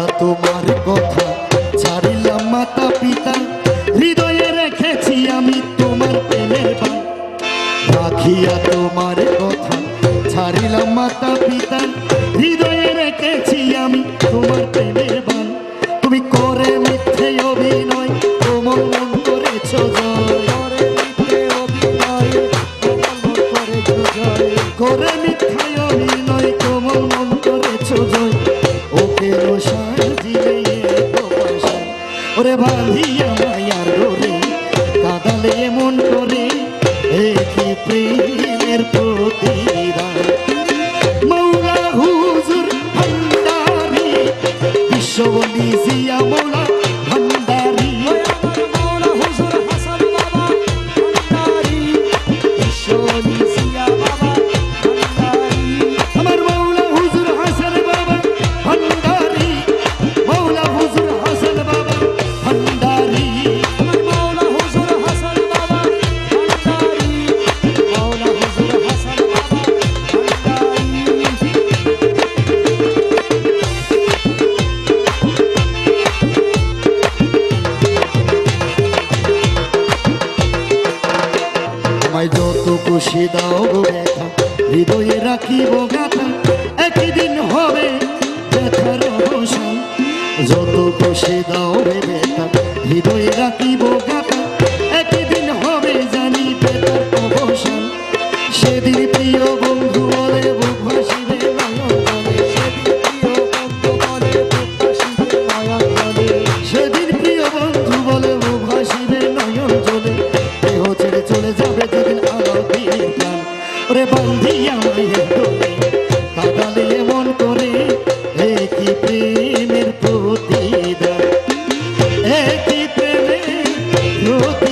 ছাড়া তোমার কথা। ছাড়িলাম মাতা পিতা, হৃদয়ে রেখেছি আমি তোমার প্রেমের বান রাখিয়া তোমার কথা, ছাড়িলাম মাতা পিতা, হৃদয়ে রেখেছি আমি তোমার প্রেম show dizia আমায় যত খুশি দাও ব্যথা, হৃদয়ে রাখিব গাথা একদিন হবে ব্যথার অবসান। যত খুশি দাও ব্যথা, হৃদয়ে রাখি Hey, keep it